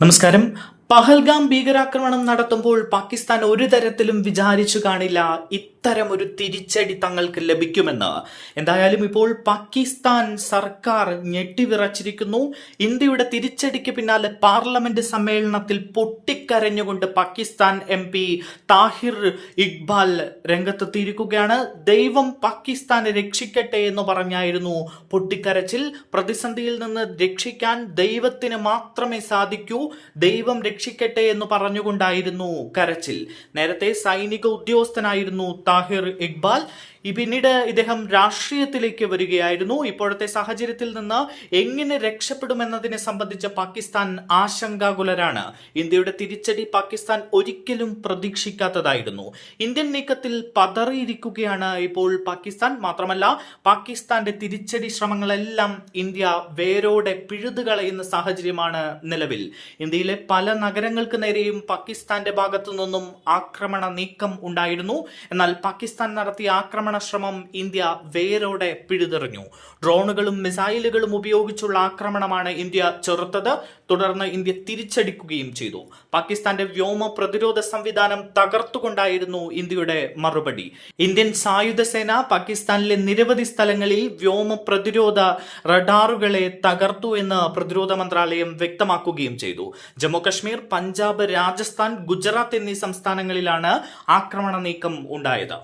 നമസ്കാരം. പഹൽഗാം ഭീകരാക്രമണം നടത്തുമ്പോൾ പാകിസ്ഥാൻ ഒരു തരത്തിലും വിചാരിച്ചു കാണില്ല. ഇത്തരം ഒരു തിരിച്ചടി തങ്ങൾക്ക് ലഭിക്കുമെന്ന്. എന്തായാലും ഇപ്പോൾ പാകിസ്ഥാൻ സർക്കാർ ഞെട്ടിവിറച്ചിരിക്കുന്നു. ഇന്ത്യയുടെ തിരിച്ചടിക്ക് പിന്നാലെ പാർലമെന്റ് സമ്മേളനത്തിൽ പൊട്ടിക്കരഞ്ഞുകൊണ്ട് പാകിസ്ഥാൻ എം പി താഹിർ ഇക്ബാൽ രംഗത്തെത്തിയിരിക്കുകയാണ്. ദൈവം പാകിസ്ഥാനെ രക്ഷിക്കട്ടെ എന്ന് പറഞ്ഞായിരുന്നു പൊട്ടിക്കരച്ചിൽ. പ്രതിസന്ധിയിൽ നിന്ന് രക്ഷിക്കാൻ ദൈവത്തിന് മാത്രമേ സാധിക്കൂ. ദൈവം രക്ഷിക്കട്ടെ എന്ന് പറഞ്ഞുകൊണ്ടായിരുന്നു കരച്ചിൽ. നേരത്തെ സൈനിക ഉദ്യോഗസ്ഥനായിരുന്നു താഹിർ ഇക്ബാൽ ഈ പിന്നീട് ഇദ്ദേഹം രാഷ്ട്രീയത്തിലേക്ക് വരികയായിരുന്നു. ഇപ്പോഴത്തെ സാഹചര്യത്തിൽ നിന്ന് എങ്ങനെ രക്ഷപ്പെടുമെന്നതിനെ സംബന്ധിച്ച് പാകിസ്ഥാൻ ആശങ്കാകുലരാണ്. ഇന്ത്യയുടെ തിരിച്ചടി പാകിസ്ഥാൻ ഒരിക്കലും പ്രതീക്ഷിക്കാത്തതായിരുന്നു. ഇന്ത്യൻ നീക്കത്തിൽ പതറിയിരിക്കുകയാണ് ഇപ്പോൾ പാകിസ്ഥാൻ. മാത്രമല്ല പാകിസ്ഥാന്റെ തിരിച്ചടി ശ്രമങ്ങളെല്ലാം ഇന്ത്യ വേരോടെ പിഴുതുകളയുന്ന സാഹചര്യമാണ് നിലവിൽ. ഇന്ത്യയിലെ പല നഗരങ്ങൾക്ക് നേരെയും പാകിസ്ഥാന്റെ ഭാഗത്തു നിന്നും ആക്രമണ നീക്കം ഉണ്ടായിരുന്നു. എന്നാൽ പാകിസ്ഥാൻ നടത്തിയ ആക്രമണ ശ്രമം ഇന്ത്യ വേരോടെ പിഴുതെറിഞ്ഞു. ഡ്രോണുകളും മിസൈലുകളും ഉപയോഗിച്ചുള്ള ആക്രമണമാണ് ഇന്ത്യ ചെറുത്തത്. തുടർന്ന് ഇന്ത്യ തിരിച്ചടിക്കുകയും ചെയ്തു. പാകിസ്ഥാന്റെ വ്യോമ പ്രതിരോധ സംവിധാനം തകർത്തുകൊണ്ടായിരുന്നു ഇന്ത്യയുടെ മറുപടി. ഇന്ത്യൻ സായുധ സേന പാകിസ്ഥാനിലെ നിരവധി സ്ഥലങ്ങളിൽ വ്യോമ പ്രതിരോധ റഡാറുകളെ തകർത്തു എന്ന് പ്രതിരോധ മന്ത്രാലയം വ്യക്തമാക്കുകയും ചെയ്തു. ജമ്മു കശ്മീർ പഞ്ചാബ് രാജസ്ഥാൻ ഗുജറാത്ത് എന്നീ സംസ്ഥാനങ്ങളിലാണ് ആക്രമണ നീക്കം ഉണ്ടായത്.